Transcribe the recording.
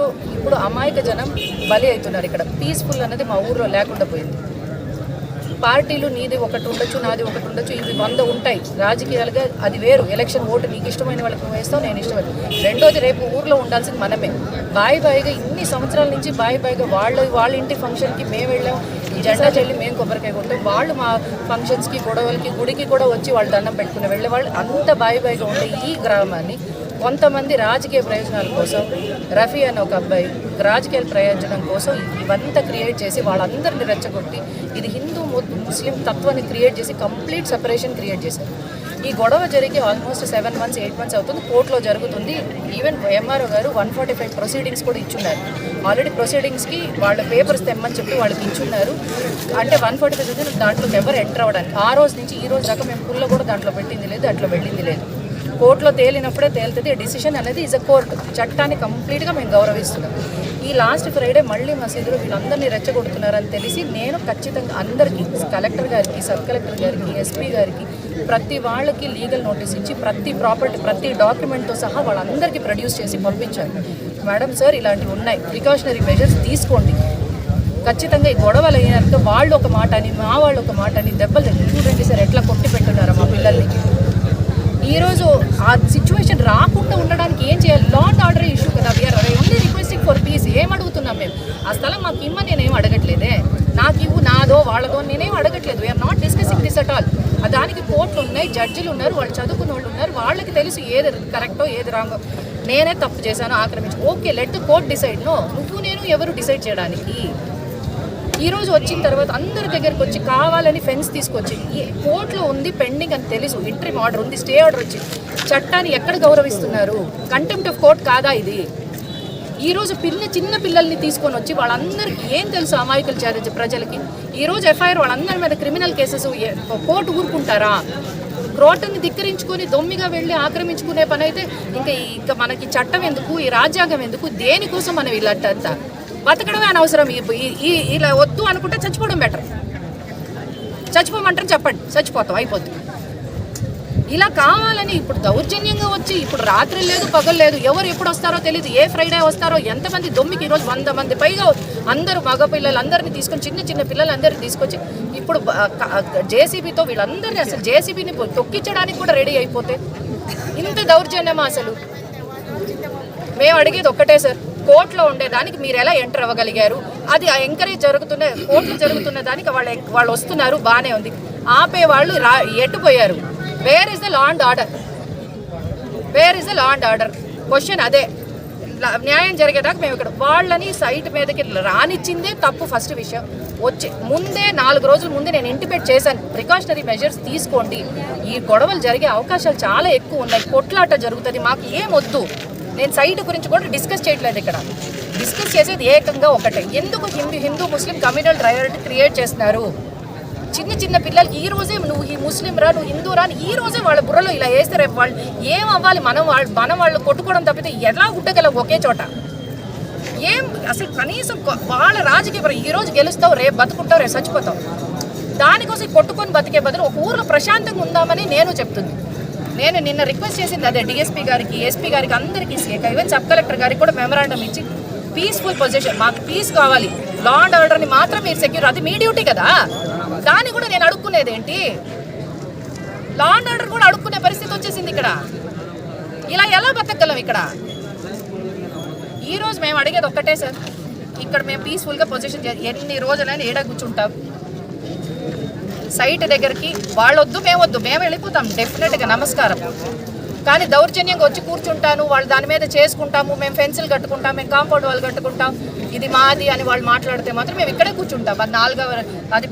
So ఇప్పుడు అమాయక జనం బలి అవుతున్నారు ఇక్కడ. పీస్ఫుల్ అనేది మా ఊర్లో లేకుండా పోయింది. పార్టీలు నీది ఒకటి ఉండొచ్చు నాది ఒకటి ఉండొచ్చు ఇవి వంద ఉంటాయి. రాజకీయాలుగా అది వేరు. ఎలక్షన్ ఓటు నీకు ఇష్టమైన వాళ్ళకి నువ్వు వేస్తావు నేను ఇష్టమైన రెండోది రేపు ఊర్లో ఉండాల్సింది మనమే. బాయి బాయిగా ఇన్ని సంవత్సరాల నుంచి బాయి బాయిగా వాళ్ళ వాళ్ళ ఇంటి ఫంక్షన్కి మేము వెళ్ళాం. జెండా చెల్లి మేము కొబ్బరికాయ కొట్టాం. వాళ్ళు మా ఫంక్షన్స్కి గొడవలకి గుడికి కూడా వచ్చి వాళ్ళు దండం పెట్టుకుని వెళ్ళే వాళ్ళు అంత బాయి బాయిగా ఉండే ఈ గ్రామాన్ని కొంతమంది రాజకీయ ప్రయోజనాల కోసం రఫీ అనే ఒక అబ్బాయి రాజకీయ ప్రయోజనం కోసం ఇవంతా క్రియేట్ చేసి వాళ్ళందరిని రెచ్చగొట్టి ఇది హిందూ ముస్లిం తత్వాన్ని క్రియేట్ చేసి కంప్లీట్ సెపరేషన్ క్రియేట్ చేశారు. ఈ గొడవ జరిగి almost seven months eight months అవుతుంది. కోర్టులో జరుగుతుంది. Even MRO garu one forty five proceedings కూడా ఇచ్చున్నారు. ఆల్రెడీ ప్రొసీడింగ్స్కి వాళ్ళ పేపర్స్ తెమ్మని చెప్పి వాళ్ళకి ఇచ్చున్నారు. అంటే వన్ ఫార్టీ ఫైవ్ దాంట్లోకి ఎవరు ఎంటర్ అవ్వడానికి. ఆ రోజు నుంచి ఈ రోజు దాకా మేము పుల్ల కూడా దాంట్లో పెట్టింది లేదు అట్లా వెళ్ళింది లేదు. కోర్టులో తేలినప్పుడే తేలుతుంది. డిసిషన్ అనేది ఇస్ అ కోర్టు చట్టాన్ని కంప్లీట్గా మేము గౌరవిస్తున్నాం. ఈ లాస్ట్ ఫ్రైడే మళ్ళీ మసీదులో వీళ్ళందరినీ రెచ్చగొడుతున్నారని తెలిసి నేను ఖచ్చితంగా అందరికీ కలెక్టర్ గారికి సబ్ కలెక్టర్ గారికి ఎస్పీ గారికి ప్రతి వాళ్ళకి లీగల్ నోటీస్ ఇచ్చి ప్రతి ప్రాపర్టీ ప్రతి డాక్యుమెంట్తో సహా వాళ్ళందరికీ ప్రొడ్యూస్ చేసి పంపించాను. మేడం సార్ ఇలాంటివి ఉన్నాయి. ప్రికాషనరీ మెజర్స్ తీసుకోండి. ఖచ్చితంగా ఈ గొడవలు అయినాక వాళ్ళు ఒక మాట అని మా వాళ్ళు ఒక మాట అని దెబ్బలు చూడండి సార్ ఎట్లా కొట్టి పెట్టున్నారా మా పిల్లల్ని. ఈరోజు ఆ సిచ్యువేషన్ రాకుండా ఉండడానికి ఏం చేయాలి? లా అండ్ ఆర్డర్ ఇష్యూ కదా we're only requesting for peace ఏం అడుగుతున్నాం మేము? ఆ స్థలం మాకు ఇమ్మని నేనేం అడగట్లేదే. నాకు ఇవ్వు నాదో వాళ్ళదో నేనేం అడగట్లేదు. We're not discussing this at all దానికి కోర్టులు ఉన్నాయి జడ్జిలు ఉన్నారు వాళ్ళు చదువుకున్న వాళ్ళు ఉన్నారు వాళ్ళకి తెలుసు ఏది కరెక్టో ఏది రాంగో నేనే తప్పు చేశాను ఆక్రమించి. Okay let court decide no నువ్వు నేను ఎవరు డిసైడ్ చేయడానికి? ఈరోజు వచ్చిన తర్వాత అందరి దగ్గరికి వచ్చి కావాలని ఫెన్స్ తీసుకొచ్చి ఈ కోర్టులో ఉంది పెండింగ్ అని తెలుసు ఇంట్రీ ఆర్డర్ ఉంది స్టే ఆర్డర్ వచ్చింది. చట్టాన్ని ఎక్కడ గౌరవిస్తున్నారు? కంటెంప్ట్ ఆఫ్ కోర్ట్ కాదా ఇది? ఈరోజు పిల్ల చిన్న పిల్లల్ని తీసుకొని వచ్చి వాళ్ళందరికీ ఏం తెలుసు అమాయకులు చేరే ప్రజలకి? ఈ రోజు ఎఫ్ఐఆర్ వాళ్ళందరి మీద క్రిమినల్ కేసెస్ కోర్టు ఊరుకుంటారా? కోర్టుని ధిక్కరించుకొని దొమ్మిగా వెళ్ళి ఆక్రమించుకునే పని అయితే ఇంకా ఇంకా మనకి చట్టం ఎందుకు ఈ రాజ్యాంగం ఎందుకు దేనికోసం మనం ఇలాంటంతా బతకడమే అనవసరం. ఈ- ఈ- ఇలా వద్దు అనుకుంటే చచ్చిపోవడం బెటర్ చచ్చిపోమంటారు చెప్పండి. చచ్చిపోతాం అయిపోతుంది ఇలా కావాలని ఇప్పుడు దౌర్జన్యంగా వచ్చి ఇప్పుడు రాత్రి లేదు పగలు లేదు ఎవరు ఎప్పుడు వస్తారో తెలియదు ఏ ఫ్రైడే వస్తారో ఎంతమంది దొమ్మికి ఈరోజు వంద మంది పైగా అందరూ మగ పిల్లలు అందరినీ తీసుకొని చిన్న చిన్న పిల్లలందరినీ తీసుకొచ్చి ఇప్పుడు జేసీబీతో వీళ్ళందరినీ అసలు జేసీబీని తొక్కించడానికి కూడా రెడీ అయిపోతే ఇంత దౌర్జన్యమా అసలు? మేము అడిగేది ఒక్కటే సార్. కోర్టులో ఉండేదానికి మీరు ఎలా ఎంటర్ అవ్వగలిగారు? అది ఎంకరేజ్ జరుగుతున్న కోర్టులు జరుగుతున్న దానికి వాళ్ళు వాళ్ళు వస్తున్నారు బాగానే ఉంది. ఆపే వాళ్ళు రా ఎట్టుపోయారు. Where is the law and order where is the law and order question అదే. న్యాయం జరిగేదాకా మేము ఇక్కడ వాళ్ళని సైట్ మీదకి రానిచ్చిందే తప్పు ఫస్ట్ విషయం. వచ్చి ముందే నాలుగు రోజుల ముందే నేను ఇంటిమేట్ చేశాను. ప్రికాషనరీ మెజర్స్ తీసుకోండి. ఈ గొడవలు జరిగే అవకాశాలు చాలా ఎక్కువ ఉన్నాయి. కొట్లాట జరుగుతుంది. మాకు ఏం వద్దు. నేను సైట్ గురించి కూడా డిస్కస్ చేయట్లేదు ఇక్కడ. డిస్కస్ చేసేది ఏకంగా ఒకటే. ఎందుకు హిందూ హిందూ ముస్లిం కమ్యూనల్ డ్రైవర్టీ క్రియేట్ చేస్తున్నారు? చిన్న చిన్న పిల్లలకి ఈ రోజే నువ్వు ఈ ముస్లిం రా నువ్వు హిందూ రా ఈ రోజే వాళ్ళ బుర్రలో ఇలా వేస్తే రేపు వాళ్ళు ఏం అవ్వాలి? మనం వాళ్ళు మనం వాళ్ళు కొట్టుకోవడం తప్పితే ఎలా ఉండగలం ఒకే చోట? ఏం అసలు కనీసం వాళ్ళ రాజకీయ పరం- ఈ రోజు గెలుస్తావు రేపు బతుకుంటావు రేపు చచ్చిపోతావు. దానికోసం కొట్టుకొని బతికే బదులు ఒక ఊర్లో ప్రశాంతంగా ఉందామని నేను చెప్తుంది. నేను నిన్న రిక్వెస్ట్ చేసింది అదే డిఎస్పీ గారికి ఎస్పీ గారికి అందరికీ ఈవెన్ సబ్ కలెక్టర్ గారికి కూడా మెమరాండం ఇచ్చి పీస్ఫుల్ పొజిషన్ మాకు పీస్ కావాలి. లా అండ్ ఆర్డర్ని మాత్రం మీరు సెక్యూర్ అది మీ డ్యూటీ కదా. దాన్ని కూడా నేను అడుక్కునేది ఏంటి? లా అండ్ ఆర్డర్ కూడా అడుక్కునే పరిస్థితి వచ్చేసింది ఇక్కడ. ఇలా ఎలా బతకగలం ఇక్కడ? ఈరోజు మేము అడిగేది ఒక్కటే సార్. ఇక్కడ మేము పీస్ఫుల్గా పొజిషన్ ఎన్ని రోజులైనా ఏడా కూర్చుంటాం? సైట్ దగ్గరికి వాళ్ళొద్దు మేమొద్దు మేము వెళ్ళిపోతాం. డెఫినెట్గా నమస్కారం. కానీ దౌర్జన్యంగా వచ్చి కూర్చుంటాను వాళ్ళు దాని మీద చేసుకుంటాము మేము ఫెన్సిల్ కట్టుకుంటాం మేము కాంపౌండ్ వాళ్ళు కట్టుకుంటాం ఇది మాది అని వాళ్ళు మాట్లాడితే మాత్రం మేము ఇక్కడే కూర్చుంటాం. అది నాలుగవ అది